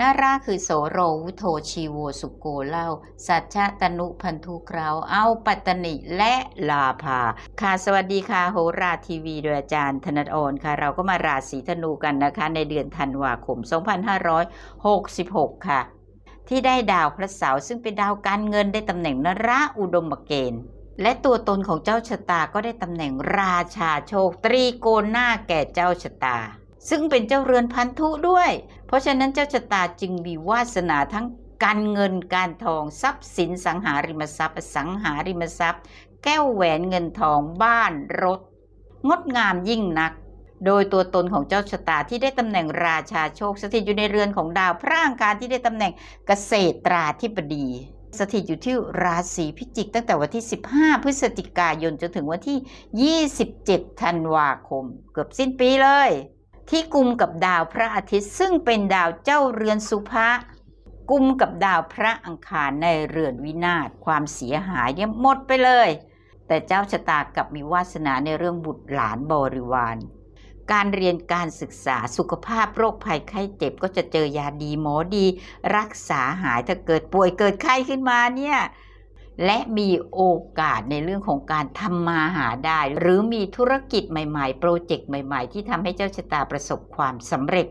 นาราคือโสโรวุโทชีโวสุโกเล่า สัจชะตนุพันธุเคราว เอาปัตตนิและลาภา ค่ะ สวัสดีค่ะ โหราทีวีโดยอาจารย์ธนตออนค่ะ เราก็มาราศีธนูกันนะคะ ในเดือนธันวาคม 2566 ค่ะ ที่ได้ดาวพระเสาร์ซึ่งเป็นดาวการเงินได้ตำแหน่งนราอุดมเกณฑ์และตัวตนของเจ้าชะตาก็ได้ตำแหน่งราชาโชค ตรีโกณหน้าแก่เจ้าชะตา ซึ่งเป็นเจ้าเรือนพันธุด้วย เพราะฉะนั้นเจ้าชะตาจึงมีวาสนาทั้งการเงินการทองทรัพย์สินสังหาริมทรัพย์อสังหาริมทรัพย์ แก้วแหวนเงินทองบ้านรถ งดงามยิ่งนัก โดยตัวตนของเจ้าชะตาที่ได้ตำแหน่งราชาโชค สถิตอยู่ในเรือนของดาวพระอังคารที่ได้ตำแหน่งเกษตราธิบดี สถิตอยู่ที่ราศีพิจิกตั้งแต่วันที่ 15 พฤศจิกายนจนถึงวันที่ 27 ธันวาคม เกือบสิ้นปีเลย ที่กุมกับดาวพระอาทิตย์ซึ่งเป็นดาวเจ้าเรือนสุภะกุมกับดาวพระอังคารในเรือนวินาศความเสียหายเนี่ยหมดไปเลย แต่เจ้าชะตากับมีวาสนาในเรื่องบุตรหลานบริวาร การเรียนการศึกษาสุขภาพโรคภัยไข้เจ็บก็จะเจอยาดีหมอดี รักษาหายถ้าเกิดป่วยเกิดไข้ขึ้นมาเนี่ย และมีโอกาสในเรื่องของการทำมาหาได้ หรือมีธุรกิจใหม่ๆ โปรเจกต์ใหม่ๆ ที่ทำให้เจ้าชะตาประสบความสำเร็จ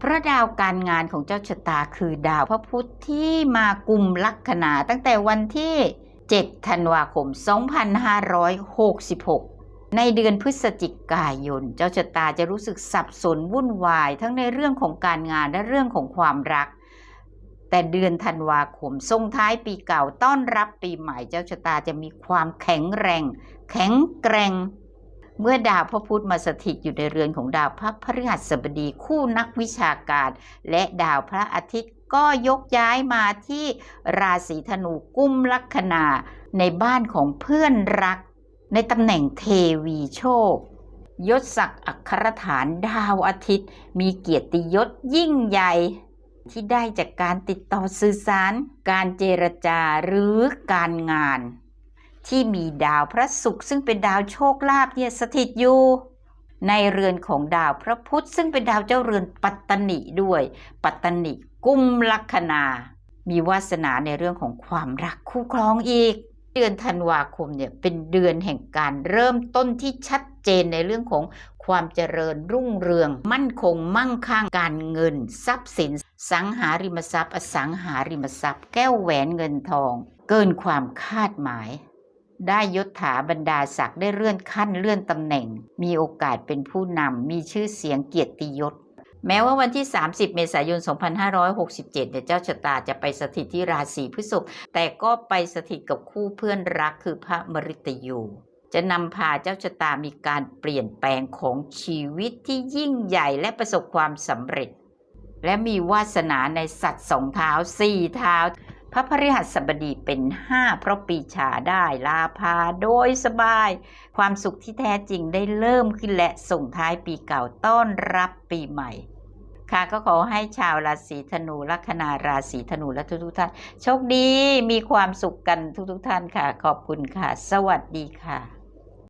พระดาวการงานของเจ้าชะตาคือดาวพระพุธที่มากุมลัคนาตั้งแต่วันที่ 7 ธันวาคม 2566 ในเดือนพฤศจิกายน เจ้าชะตาจะรู้สึกสับสนวุ่นวาย ทั้งในเรื่องของการงานและเรื่องของความรัก แต่เดือนธันวาคมส่งท้ายปีเก่าต้อนรับปีใหม่เจ้าชะตาจะมีความแข็งแรง แข็งแกร่ง เมื่อดาวพระพุธมาสถิตอยู่ในเรือนของดาวพระพฤหัสบดีคู่นักวิชาการ และดาวพระอาทิตย์ก็ยกย้ายมาที่ราศีธนูกุมลัคนาในบ้านของเพื่อนรัก ในตำแหน่งเทวีโชคยศศักดิ์อัครฐานดาวอาทิตย์ มีเกียรติยศยิ่งใหญ่ ที่ได้จากการติดต่อสื่อสาร การเจรจาหรือการงาน ที่มีดาวพระศุกร์ซึ่งเป็นดาวโชคลาภเนี่ยสถิตอยู่ในเรือนของดาวพระพุธซึ่งเป็นดาวเจ้าเรือนปัตตนิด้วย ปัตตนิกุมลัคนา มีวาสนาในเรื่องของความรักคู่ครองอีก เดือนธันวาคมเนี่ยเป็นเดือนแห่งการเริ่มต้นที่ชัดเจนในเรื่องของความเจริญรุ่งเรือง มั่นคง มั่งคั่งการเงิน ทรัพย์สิน สังหาริมทรัพย์ อสังหาริมทรัพย์ แก้วแหวนเงินทอง เกินความคาดหมาย ได้ยศถาบรรดาศักดิ์ได้เลื่อนขั้นเลื่อนตำแหน่ง มีโอกาสเป็นผู้นำมีชื่อเสียงเกียรติยศ แม้ว่าวันที่ 30 เมษายน 2567 เนี่ยเจ้าชะตาจะไปสถิตที่ราศีพฤษภแต่ก็ไปสถิตกับคู่เพื่อนรักคือพระมฤตยูจะนำพาเจ้าชะตามีการเปลี่ยนแปลงของชีวิตที่ยิ่งใหญ่และประสบความสำเร็จ และมีวาสนาในสัตว์สองเท้าสี่เท้า พระพฤหัสบดีเป็นห้าเพราะปีชาได้ลาพาโดยสบาย ความสุขที่แท้จริงได้เริ่มขึ้นและส่งท้ายปีเก่าต้อนรับปีใหม่ ค่ะ ก็ขอให้ชาวราศีธนูลัคนาราศีธนูและทุกๆท่านโชคดีมีความสุขกันทุกๆท่านค่ะ ขอบคุณค่ะ สวัสดีค่ะ